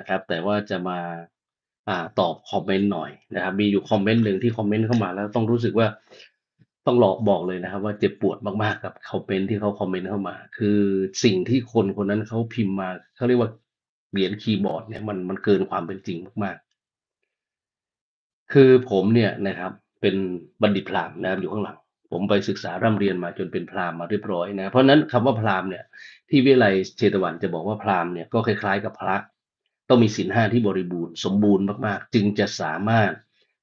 นะครับ แต่ว่าจะมาอ่าตอบคอมเมนต์หน่อยนะครับ มีอยู่คอมเมนต์หนึ่งที่คอมเมนต์เข้ามาแล้วต้องรู้สึกว่าต้องรอกบอกเลยนะครับ ว่าเจ็บปวดมากๆกับคอมเมนต์ที่เขาคอมเมนต์เข้ามา คือสิ่งที่คนคนนั้นเขาพิมพ์มาเขาเรียกว่าเขียนคีย์บอร์ดเนี่ยมันมันเกินความเป็นจริงมากๆ คือผมเนี่ยนะครับ เป็นบัณฑิตพราหมณ์นะครับอยู่ข้างหลัง ผมไปศึกษาร่ำเรียนมาจนเป็นพราหมณ์มาเรียบร้อยนะเพราะนั้นคำว่าพราหมณ์เนี่ย ที่วิทยาลัยเชตวันจะบอกว่าพราหมณ์เนี่ยก็คล้ายๆกับพระ ต้องมีศีล5ที่บริบูรณ์สมบูรณ์มากๆ จึงจะสามารถ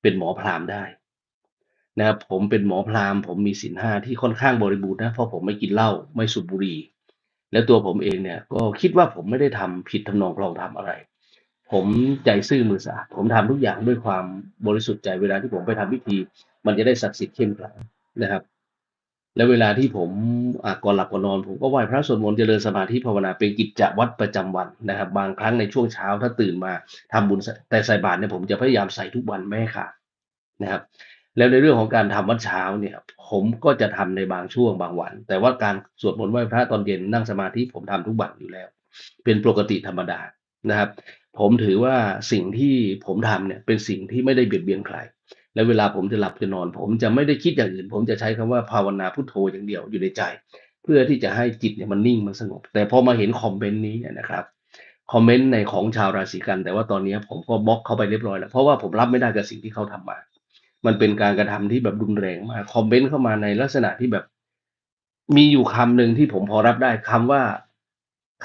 เป็นหมอพรามได้นะครับผมเป็นหมอพรามผมมีศีล5ที่ค่อนข้างบริบูรณ์นะเพราะผมไม่กินเหล้าไม่สูบบุหรี่ แล้วตัวผมเองเนี่ยก็คิดว่าผมไม่ได้ทำผิดทำนองคลองธรรมอะไร ผมใจซื่อมือสะอาดผมทำทุกอย่างด้วยความบริสุทธิ์ใจเวลาที่ผมไปทำพิธี มันจะได้ศักดิ์สิทธิ์เข้มขลังนะครับ แล้วเวลาที่ผมก่อนหลับก่อนนอน ผมก็ไหว้พระสวดมนต์เจริญสมาธิภาวนาเป็นกิจจะวัดประจำวันนะครับ บางครั้งในช่วงเช้าถ้าตื่นมาทำบุญแต่ใส่บาตรเนี่ยผมจะพยายามใส่ทุกวันไม่ให้ขาดนะครับ แล้วในเรื่องของการทำวัดเช้าเนี่ย ผมก็จะทำในบางช่วงบางวัน แต่ว่าการสวดมนต์ไหว้พระตอนเย็นนั่งสมาธิผมทำทุกวันอยู่แล้ว เป็นปกติธรรมดานะครับ ผมถือว่าสิ่งที่ผมทำเนี่ยเป็นสิ่งที่ไม่ได้เบียดเบียนใคร และเวลาผมจะหลับจะนอน ผมจะไม่ได้คิดอย่างอื่น ผมจะใช้คำว่าภาวนาพุทโธอย่างเดียวอยู่ในใจ เพื่อที่จะให้จิตเนี่ยมันนิ่งมันสงบ แต่พอมาเห็นคอมเมนต์นี้เนี่ยนะครับคอมเมนต์ในของชาวราศีกัน แต่ว่าตอนนี้ผมก็บล็อกเขาไปเรียบร้อยแล้วเพราะว่าผมรับไม่ได้กับสิ่งที่เขาทำมา มันเป็นการกระทำที่แบบรุนแรงมากคอมเมนต์เข้ามาในลักษณะที่แบบ มีอยู่คำหนึ่งที่ผมพอรับได้คำว่า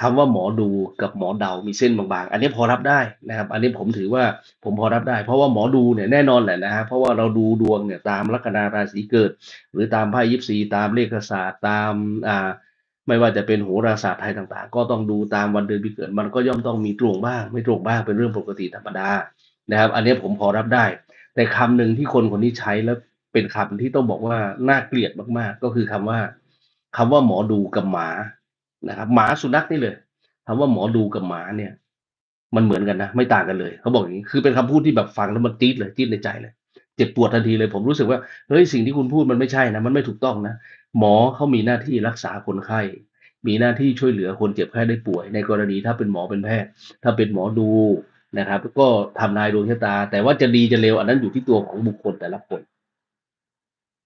คำว่าหมอดูกับหมอเดา มีเส้นบางๆ อันนี้พอรับได้นะครับ อันนี้ผมถือว่าผมพอรับได้ เพราะว่าหมอดูเนี่ยแน่นอนแหละนะครับเพราะว่าเราดูดวงเนี่ยตามลัคนาราศีเกิด หรือตามไพ่ยิปซีตามเลขศาสตร์ตามอ่าไม่ว่าจะเป็นโหราศาสตร์ไทยต่างๆ ก็ต้องดูตามวันเดือนปีเกิด มันก็ย่อมต้องมีตรงบ้าง ไม่ตรงบ้างเป็นเรื่องปกติธรรมดานะครับ อันนี้ผมพอรับได้ แต่คำหนึ่งที่คนคนนี้ใช้แล้วเป็นคำที่ต้องบอกว่าน่าเกลียดมากๆ ก็คือคำว่าคำว่าหมอดูกับหมา นะครับหมาสุนัขนี่เลยคำว่าหมอดูกับหมาเนี่ย มันเหมือนกันนะไม่ต่างกันเลยเขาบอกอย่างงี้คือเป็นคำพูดที่แบบฟังแล้วมันจี๊ดเลยจี๊ดในใจเลย เจ็บปวดทันทีเลย ผมรู้สึกว่าเฮ้ยสิ่งที่คุณพูดมันไม่ใช่นะมันไม่ถูกต้องนะหมอเขามีหน้าที่รักษาคนไข้มีหน้าที่ช่วยเหลือคนเจ็บไข้ได้ป่วย ในกรณีถ้าเป็นหมอเป็นแพทย์ ถ้าเป็นหมอดูนะครับ ก็ทำนายดวงชะตา แต่ว่าจะดีจะเลวอันนั้นอยู่ที่ตัวของบุคคลแต่ละคน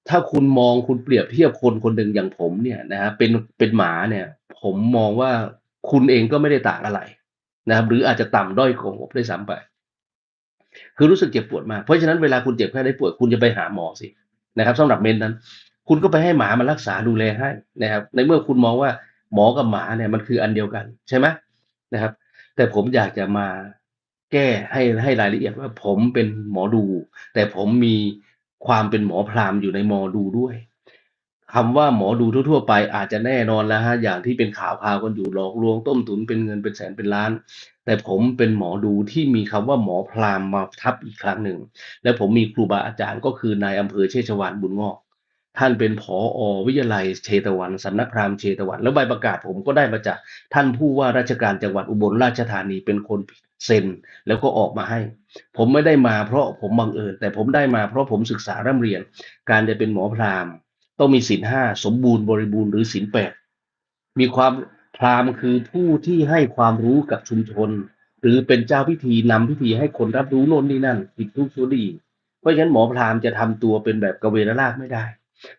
ถ้าคุณมองคุณเปรียบเทียบคนคนหนึ่งอย่างผมเนี่ยนะครับเป็นเป็นหมาเนี่ย ผมมองว่าคุณเองก็ไม่ได้ต่างอะไรนะครับ หรืออาจจะต่ำด้อยกว่าผมด้ซ้ำไป คือรู้สึกเจ็บปวดมาก เพราะฉะนั้นเวลาคุณเจ็บไข้ได้ปวยคุณจะไปหาหมอสินะครับสำหรับเมนนั้น คุณก็ไปให้หมามันรักษาดูแลให้นะครับ ในเมื่อคุณมองว่าหมอกับหมาเนี่ยมันคืออันเดียวกันใช่ไหมนะครับ แต่ผมอยากจะมาแก้ให้ให้รายละเอียดว่าผมเป็นหมอดู แต่ผมมี ความเป็นหมอพราหมณ์อยู่ในมอดูด้วยคำว่าหมอดูทั่วๆไปอาจจะแน่นอนแล้วครับอย่างที่เป็นข่าวๆกันอยู่หลอกลวงต้มตุ๋นเป็นเงินเป็นแสนเป็นล้าน แต่ผมเป็นหมอดูที่มีคำว่าหมอพราหมณ์มาทับอีกครั้งหนึ่ง และผมมีครูบาอาจารย์ก็คือนายอำเภอเชษวาลบุญงอกท่านเป็นผอ.วิทยาลัยเชตวันสำนักพราหมณ์เชตวัน แล้วใบประกาศผมก็ได้มาจากท่านผู้ว่าราชการจังหวัดอุบลราชธานีเป็นคน เซ็นแล้วก็ออกมาให้ ผมไม่ได้มาเพราะผมบังเอิญแต่ผมได้มาเพราะผมศึกษาร่ำเรียน การจะเป็นหมอพราหมณ์ ต้องมีศีล5สมบูรณ์บริบูรณ์หรือศีล8มีความพราหมณ์คือผู้ที่ให้ความรู้กับชุมชน หรือเป็นเจ้าพิธีนำพิธีให้คนรับรู้โน่นนี่นั่นผิดทุกข์ชั่วดี เพราะฉะนั้นหมอพราหมณ์จะทำตัวเป็นแบบกเวรราชไม่ได้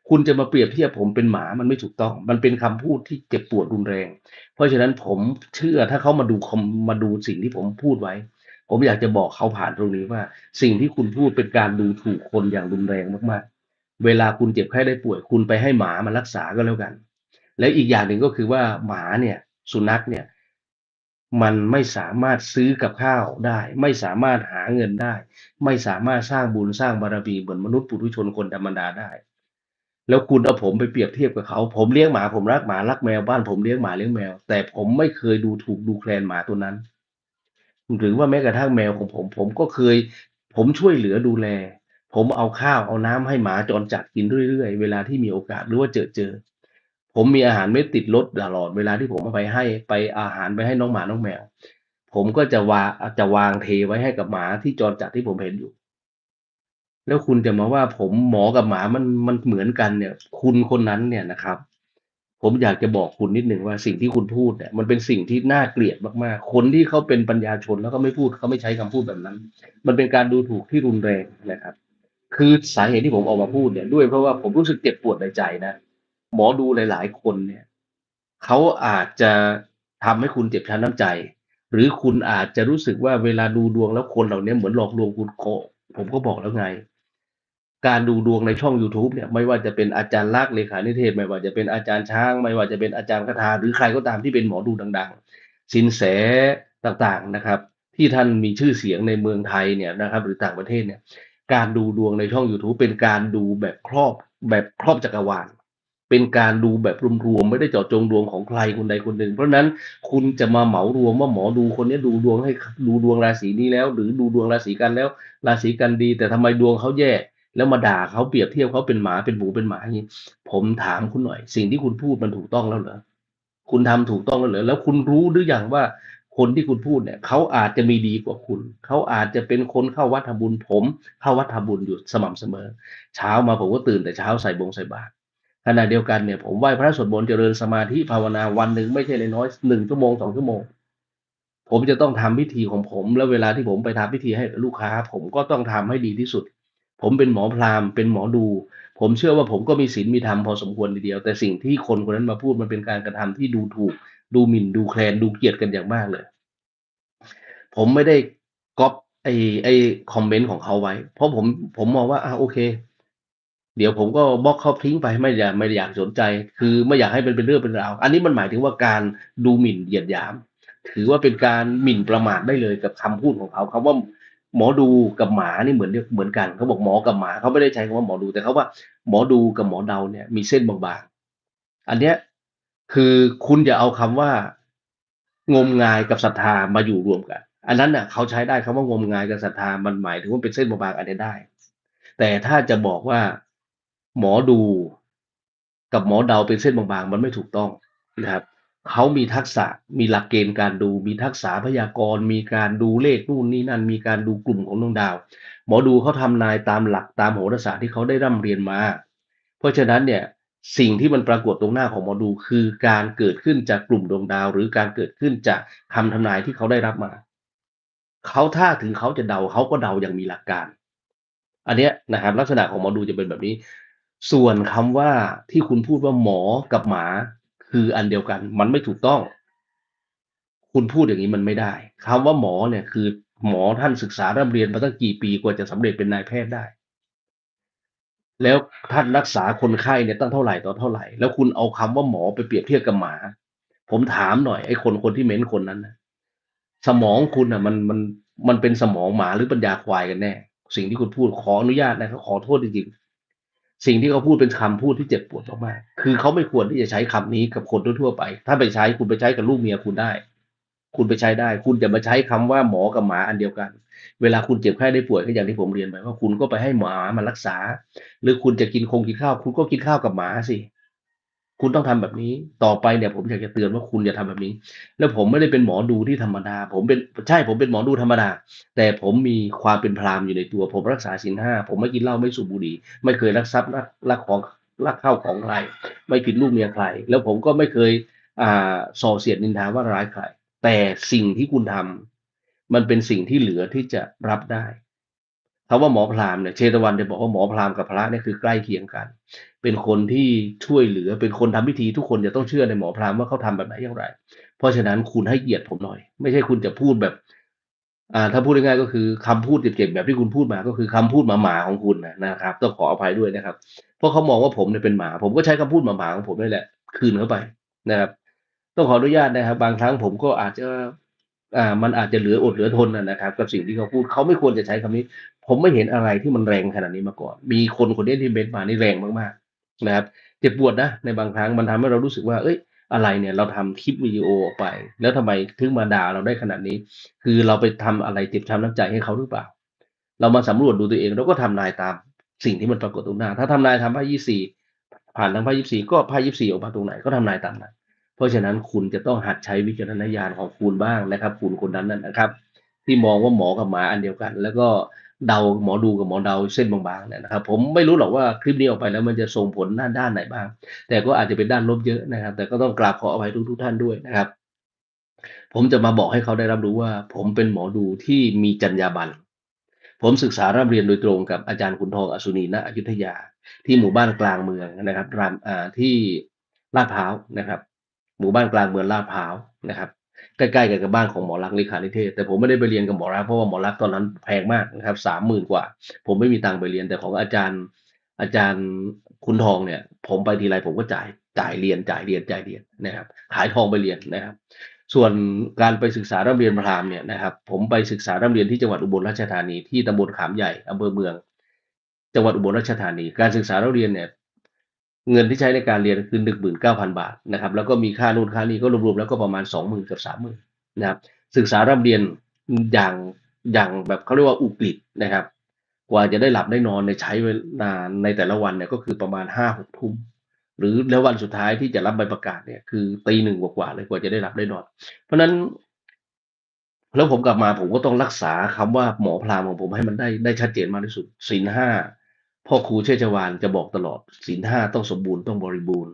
คุณจะมาเปรียบเทียบผมเป็นหมามันไม่ถูกต้อง มันเป็นคำพูดที่เจ็บปวดรุนแรง เพราะฉะนั้นผมเชื่อถ้าเขามาดูคอมมาดูสิ่งที่ผมพูดไว้ ผมอยากจะบอกเขาผ่านตรงนี้ว่า สิ่งที่คุณพูดเป็นการดูถูกคนอย่างรุนแรงมากๆ เวลาคุณเจ็บไข้ได้ป่วย คุณไปให้หมามารักษาก็แล้วกัน แล้วอีกอย่างหนึ่งก็คือว่าหมาเนี่ย สุนัขเนี่ย มันไม่สามารถซื้อกับข้าวได้ ไม่สามารถหาเงินได้ ไม่สามารถสร้างบุญสร้างบารมีเหมือนมนุษย์ปุถุชนคนธรรมดาได้ แล้วคุณเอาผมไปเปรียบเทียบกับเขา ผมเลี้ยงหมาผมรักหมารักแมวบ้านผมเลี้ยงหมาเลี้ยงแมว แต่ผมไม่เคยดูถูกดูแคลนหมาตัวนั้น หรือว่าแม้กระทั่งแมวของผม ผมก็เคย ผมช่วยเหลือดูแล ผมเอาข้าวเอาน้ำให้หมาจรจัดกินเรื่อยๆ เวลาที่มีโอกาสหรือว่าเจอๆผมมีอาหารเม็ดติดรถตลอดเวลาที่ผมเอาไปให้ไปอาหารไปให้น้องหมาน้องแมว ผมก็จะวาอาจะวางเทไว้ให้กับหมาที่จรจัดที่ผมเห็นอยู่ แล้วคุณจะมาว่าผมหมอกับหมามันมันเหมือนกันเนี่ย คุณคนนั้นเนี่ยนะครับ ผมอยากจะบอกคุณนิดหนึ่งว่าสิ่งที่คุณพูดเนี่ยมันเป็นสิ่งที่น่าเกลียดมากๆ คนที่เขาเป็นปัญญาชนแล้วก็ไม่พูดเขาไม่ใช้คำพูดแบบนั้น มันเป็นการดูถูกที่รุนแรงนะครับ คือสาเหตุที่ผมออกมาพูดเนี่ย ด้วยเพราะว่าผมรู้สึกเจ็บปวดในใจนะหมอดูหลาย ๆ คนเนี่ยเขาอาจจะทำให้คุณเจ็บช้ำน้ำใจ หรือคุณอาจจะรู้สึกว่าเวลาดูดวงแล้วคนเหล่านี้เหมือนหลอกลวงคุณโคผมก็บอกแล้วไง การดูดวงในช่อง YouTube เนี่ยไม่ว่าจะเป็นอาจารย์ลักษ์เลขานิเทศ ไม่ว่าจะเป็นอาจารย์ช้าง ไม่ว่าจะเป็นอาจารย์คาถาหรือใครก็ตามที่เป็นหมอดูดัง ๆ สินแสต่างๆนะครับ ที่ท่านมีชื่อเสียงในเมืองไทยเนี่ยนะครับ หรือต่างประเทศเนี่ย การดูดวงในช่อง YouTube เป็นการดูแบบครอบแบบครอบจักรวาลเป็นการดูแบบรวมๆไม่ได้เจาะจงดวงของใครคนใดคนหนึ่ง เพราะนั้นคุณจะมาเหมารวมว่าหมอดูคนนี้ดูดวงให้ดูดวงราศีนี้แล้ว หรือดูดวงราศีกันแล้ว ราศีกันดี แต่ทำไมดวงเขาแย่ แล้วมาด่าเขาเปรียบเทียบเขาเป็นหมาเป็นหมูเป็นหมาอย่างนี้ผมถามคุณหน่อย สิ่งที่คุณพูดมันถูกต้องแล้วเหรอคุณทำถูกต้องแล้วเหรอแล้วคุณรู้หรือยังว่าคนที่คุณพูดเนี่ยเขาอาจจะมีดีกว่าคุณ เขาอาจจะเป็นคนเข้าวัดทำบุญผม เข้าวัดทำบุญอยู่สม่ำเสมอ เช้ามาผมก็ตื่นแต่เช้าใส่บงใส่บาตรขณะเดียวกันเนี่ยผมไหว้พระสวดมนต์เจริญสมาธิภาวนาวันหนึ่งไม่ใช่เล่น้อยหนึ่งชั่วโมงสองชั่วโมง ผมจะต้องทำพิธีของผม แล้วเวลาที่ผมไปทำพิธีให้ลูกค้า ผมก็ต้องทำให้ดีที่สุด ผมเป็นหมอพราหมณ์เป็นหมอดู ผมเชื่อว่าผมก็มีศีลมีธรรมพอสมควรทีเดียว แต่สิ่งที่คนคนนั้นมาพูดมันเป็นการกระทำที่ดูถูก ดูหมิ่นดูแคลนดูเกลียดกันอย่างมากเลย ผมไม่ได้ก๊อปไอไอคอมเมนต์ของเขาไว้ เพราะผมผมมองว่าอ่าโอเค เดี๋ยวผมก็บล็อกเขาทิ้งไปไม่อยากไม่อยากสนใจ คือไม่อยากให้มันเป็นเรื่องเป็นราว อันนี้มันหมายถึงว่าการดูหมิ่นเหยียดหยาม ถือว่าเป็นการหมิ่นประมาทได้เลยกับคำพูดของเขาคำว่า หมอดูกับหมานี่เหมือนเหมือนกันเขาบอกหมอกับหมาเขาไม่ได้ใช้คำว่าหมอดูแต่เขาว่าหมอดูกับหมอเดาเนี่ยมีเส้นบางๆ อันเนี้ยคือคุณอย่าเอาคำว่างมงายกับศรัทธามาอยู่รวมกัน อันนั้นน่ะเขาใช้ได้คำว่างมงายกับศรัทธามันหมายถึงว่าเป็นเส้นบางๆอันนี้ได้ แต่ถ้าจะบอกว่าหมอดูกับหมอเดาเป็นเส้นบางๆ มันไม่ถูกต้องนะครับ เขามีทักษะมีหลักเกณฑ์การดู มีทักษะพยากรณ์ มีการดูเลขนู่นนี่นั่น มีการดูกลุ่มของดวงดาว หมอดูเขาทำนายตามหลักตามโหราศาสตร์ที่เขาได้ร่ำเรียนมา เพราะฉะนั้นเนี่ยสิ่งที่มันปรากฏตรงหน้าของหมอดูคือการเกิดขึ้นจากกลุ่มดวงดาว หรือการเกิดขึ้นจากคำทำนายที่เขาได้รับมาเขาถ้าถึงเขาจะเดาเขาก็เดาอย่างมีหลักการ อันเนี้ยนะครับลักษณะของหมอดูจะเป็นแบบนี้ ส่วนคำว่าที่คุณพูดว่าหมอกับหมา คืออันเดียวกัน มันไม่ถูกต้อง คุณพูดอย่างนี้มันไม่ได้คำว่าหมอเนี่ย คือ หมอท่านศึกษาร่ำเรียนมาตั้งกี่ปีกว่าจะสำเร็จเป็นนายแพทย์ได้ แล้วท่านรักษาคนไข้เนี่ยตั้งเท่าไหร่ต่อเท่าไหร่ แล้วคุณเอาคำว่าหมอไปเปรียบเทียบกับหมา ผมถามหน่อยไอ้คนคนที่เม้นคนนั้นนะสมองคุณอะ มันมันมันเป็นสมองหมาหรือปัญญาควายกันแน่ สิ่งที่คุณพูดขออนุญาตนะครับขอโทษจริงๆ สิ่งที่เขาพูดเป็นคำพูดที่เจ็บปวดมากๆคือเขาไม่ควรที่จะใช้คำนี้กับคนทั่วๆไป ถ้าไปใช้คุณไปใช้กับลูกเมียคุณได้ คุณไปใช้ได้ คุณจะมาใช้คำว่าหมอกับหมาอันเดียวกัน เวลาคุณเจ็บไข้ได้ป่วยก็อย่างที่ผมเรียนไปว่าคุณก็ไปให้หมามารักษา หรือคุณจะกินคงกินข้าว คุณก็กินข้าวกับหมาสิ คุณต้องทำแบบนี้ ต่อไปเนี่ยผมอยากจะเตือนว่าคุณอย่าทำแบบนี้ แล้วผมไม่ได้เป็นหมอดูที่ธรรมดา ผมเป็นใช่ผมเป็นหมอดูธรรมดา แต่ผมมีความเป็นพราหมณ์อยู่ในตัว ผมรักษาศีลห้าผมไม่กินเหล้าไม่สูบบุหรี่ ไม่เคยลักทรัพย์ลักของลักข้าวของใครไม่ผิดลูกเมียใคร แล้วผมก็ไม่เคยอ่าส่อเสียดนินทาว่าร้ายใครแต่สิ่งที่คุณทำมันเป็นสิ่งที่เหลือที่จะรับได้ คำว่าหมอพราหมณ์เนี่ยเชตวันจะบอกว่าหมอพราหมณ์กับพระเนี่ยคือใกล้เคียงกัน เป็นคนที่ช่วยเหลือเป็นคนทำพิธีทุกคนจะต้องเชื่อในหมอพราหมณ์ว่าเขาทำแบบไหนอย่างไร เพราะฉะนั้นคุณให้เกียรติผมหน่อย ไม่ใช่คุณจะพูดแบบ อ่า ถ้าพูดง่ายๆก็คือคำพูดเจ็บๆแบบที่คุณพูดมาก็คือคำพูดหมาๆของคุณนะครับต้องขออภัยด้วยนะครับ เพราะเขามองว่าผมเนี่ยเป็นหมา ผมก็ใช้คำพูดหมาๆของผมนี่แหละ คืนเข้าไปนะครับต้องขออนุญาตนะครับ บางครั้งผมก็อาจจะอ่ามันอาจจะเหลืออดเหลือทนนะครับกับสิ่งที่เขาพูดเขาไม่ควรจะใช้คำนี้ ผมไม่เห็นอะไรที่มันแรงขนาดนี้มาก่อน มีคนคนนี้ที่เบนมานี่แรงมากๆนะครับ เจ็บปวดนะในบางครั้งมันทำให้เรารู้สึกว่า เอ้ย อะไรเนี่ยเราทำคลิปวิดีโอออกไป แล้วทำไมถึงมาด่าเราได้ขนาดนี้ คือเราไปทำอะไรเจ็บช้ำน้ำใจให้เขาหรือเปล่า เรามาสำรวจดูตัวเองเราก็ทำนายตามสิ่งที่มันปรากฏตรงหน้า ถ้าทำนายทำไพ่ยี่สี่ผ่านทางไพ่ยี่สี่ก็ไพ่ยี่สี่ออกมาตรงไหนก็ทำนายตามนั้น เพราะฉะนั้นคุณจะต้องหัดใช้วิจารณญาณของคุณบ้างนะครับ คุณคนนั้นนั่นนะครับ ที่มองว่าหมอกับหมาอันเดียวกัน แล้วก็ เดาหมอดูกับหมอเดาเส้นบางๆเนี่ยนะครับ ผมไม่รู้หรอกว่าคลิปนี้ออกไปแล้วมันจะส่งผลด้านด้านไหนบ้าง แต่ก็อาจจะเป็นด้านลบเยอะนะครับ แต่ก็ต้องกราบขออภัยทุกๆท่านด้วยนะครับ ผมจะมาบอกให้เขาได้รับรู้ว่า ผมเป็นหมอดูที่มีจรรยาบรรณผมศึกษาร่ำเรียนโดยตรงกับอาจารย์ขุนทองอสุนีณอยุธยา ที่หมู่บ้านกลางเมืองนะครับรามอ่าที่ลาดพร้าวนะครับ หมู่บ้านกลางเมืองลาดพร้าวนะครับ ใกล้ๆกันกับบ้านของหมอรักษณ์เลขานิเทศ แต่ผมไม่ได้ไปเรียนกับหมอรักเพราะว่าหมอรักตอนนั้นแพงมากนะครับสามหมื่นกว่า ผมไม่มีตังค์ไปเรียนแต่ของอาจารย์อาจารย์คุณทองเนี่ย ผมไปทีไรผมก็จ่ายจ่ายเรียนจ่ายเรียนจ่ายเรียนนะครับ ขายทองไปเรียนนะครับ ส่วนการไปศึกษาร่ำเรียนพรามเนี่ยนะครับ ผมไปศึกษาร่ำเรียนที่จังหวัดอุบลราชธานีที่ตำบลขามใหญ่อำเภอเมือง จังหวัดอุบลราชธานี การศึกษาเราเรียนเนี่ย เงินที่ใช้ในการเรียนคือหนึ่งหมื่นเก้าพันบาทนะครับ แล้วก็มีค่านู่นค่านี้ก็รวมๆแล้วก็ประมาณสองหมื่นกับสามหมื่นนะครับศึกษาร่ำเรียนอย่างอย่างแบบเขาเรียกว่าอุกฤษนะครับ กว่าจะได้หลับได้นอนในใช้เวลาในแต่ละวันเนี่ยก็คือประมาณห้าหกทุ่มหรือแล้ววันสุดท้ายที่จะรับใบประกาศเนี่ยคือตีหนึ่งกว่าๆเลยกว่าจะได้หลับได้นอน เพราะฉะนั้น แล้วผมกลับมาผมก็ต้องรักษาคำว่าหมอพรามของผมให้มันได้ได้ชัดเจนมากที่สุดศีลห้า พ่อครูเชษฐวานจะบอกตลอดศีลห้าต้องสมบูรณ์ต้องบริบูรณ์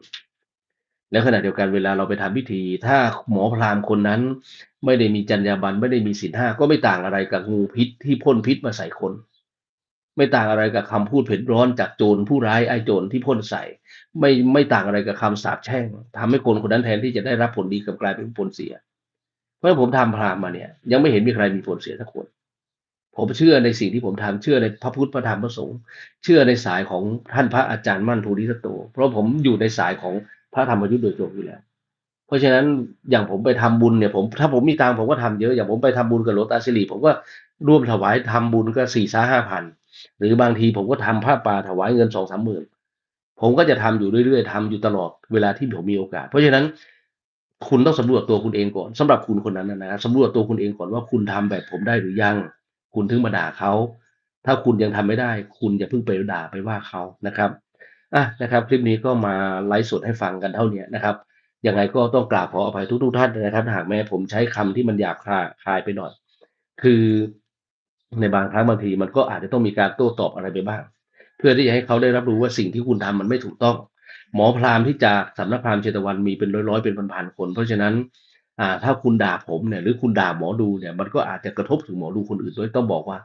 แล้วขณะเดียวกันเวลาเราไปทำพิธี ถ้าหมอพราหมณ์คนนั้น ไม่ได้มีจรรยาบรรณไม่ได้มีศีลห้าก็ไม่ต่างอะไรกับงูพิษที่พ่นพิษมาใส่คน ไม่ต่างอะไรกับคำพูดเผ็ดร้อนจากโจรผู้ร้ายไอ้โจรที่พ่นใส่ ไม่ไม่ต่างอะไรกับคำสาปแช่งทำให้คนคนนั้นแทนที่จะได้รับผลดีกลับกลายเป็นผลเสีย เพราะผมทำพราหมณ์มาเนี่ยยังไม่เห็นมีใครมีผลเสียสักคน ผมเชื่อในสิ่งที่ผมทำเชื่อในพระพุทธพระธรรมพระสงฆ์เชื่อในสายของท่านพระอาจารย์มั่นทูริสโต เพราะผมอยู่ในสายของพระธรรมยุทธโดยตรงอยู่แล้ว เพราะฉะนั้นอย่างผมไปทำบุญเนี่ยผมถ้าผมมีตังผมก็ทำเยอะอย่างผมไปทำบุญกับหลวงตาสิริผมก็ร่วมถวายทำบุญก็สี่สาห้าพันหรือบางทีผมก็ทำผ้าป่าถวายเงินสองสามหมื่นผมก็จะทำอยู่เรื่อยๆทำอยู่ตลอดเวลาที่ผมมีโอกาส เพราะฉะนั้นคุณต้องสำรวจตัวคุณเองก่อนสำหรับคุณคนนั้นนะครับสำรวจตัวคุณเองก่อนว่าคุณทำแบบผมได้หรือยัง คุณถึงมาด่าเขา ถ้าคุณยังทำไม่ได้ คุณอย่าเพิ่งไปด่าไปว่าเขานะครับอะนะครับ คลิปนี้ก็มาไลฟ์สดให้ฟังกันเท่านี้นะครับยังไงก็ต้องกราบขออภัยทุกๆท่านนะครับหากแม้ผมใช้คำที่มันหยาบคายคายไปหน่อย คือในบางครั้งบางทีมันก็อาจจะต้องมีการโต้ตอบอะไรไปบ้าง เพื่อที่จะให้เขาได้รับรู้ว่าสิ่งที่คุณทำมันไม่ถูกต้อง หมอพราหมณ์ที่จากสำนักพราหมณ์เชตวันมีเป็นร้อยๆเป็นพันๆคน เพราะฉะนั้น อ่าถ้าคุณด่าผมเนี่ยหรือคุณด่าหมอดูเนี่ย มันก็อาจจะกระทบถึงหมอดูคนอื่นด้วยต้องบอกว่า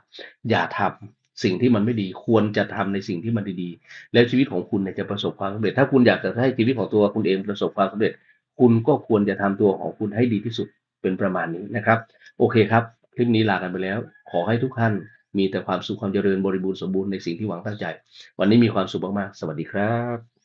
อย่าทำสิ่งที่มันไม่ดีควรจะทำในสิ่งที่มันดีๆ แล้วชีวิตของคุณเนี่ยจะประสบความสำเร็จ ถ้าคุณอยากจะให้ชีวิตของตัวคุณเองประสบความสำเร็จ คุณก็ควรจะทำตัวของคุณให้ดีที่สุดเป็นประมาณนี้นะครับ โอเคครับ คลิปนี้ลากันไปแล้ว ขอให้ทุกท่านมีแต่ความสุขความเจริญบริบูรณ์สมบูรณ์ในสิ่งที่หวังตั้งใจ วันนี้มีความสุขมากๆสวัสดีครับ